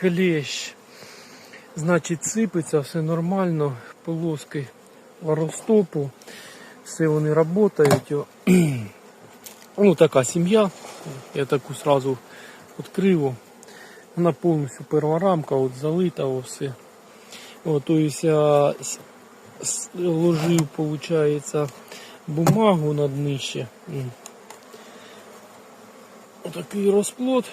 клещ. Значить, сипеться, все нормально, полоски варостопу, все вони працюють. Ну, така сім'я. Я таку сразу відкрив. Вона повністю перша рамка, от залита, все. О, то с- ложив, получается, бумагу на днище. Отакий розплод.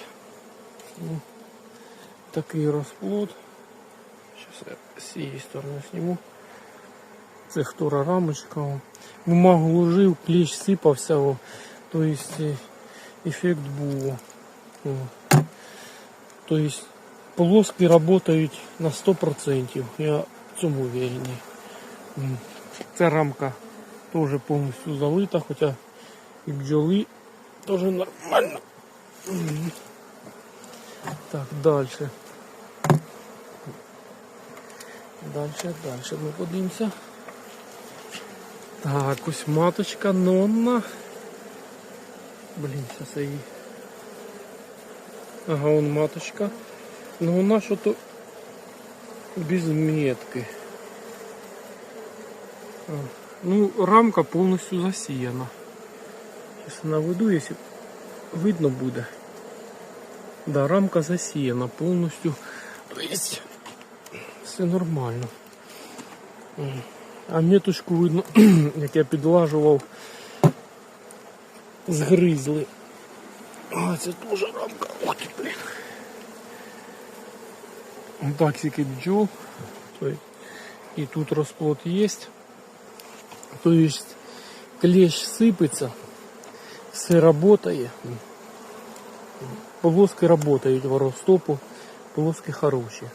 Такий розплод. Сейчас я з цієї сторони зніму. Це втора рамочка. Бумагу ложив, клещ сипався. О. То есть е, ефект був. О. То есть полоски работають на 100%. Я в цьому уверений. Ця рамка теж повністю залита, хоча і бджоли теж нормально. Так, далі. Дальше, дальше ми подивимося. Так, ось маточка Нонна. Зараз я її. Ага, он маточка. Ну вона що-то без метки. Ну, рамка повністю засіяна. Зараз наведу, якщо видно буде. Да, рамка засіяна повністю. Тобто все нормально. А меточку видно, як я підлажував, згризли. А, це теж рамка. Ох ти, блін. Так скільки бджол. І тут розплод є. То есть клещ сипеться, все работає. Полоски работають воростопу, полоски хороші.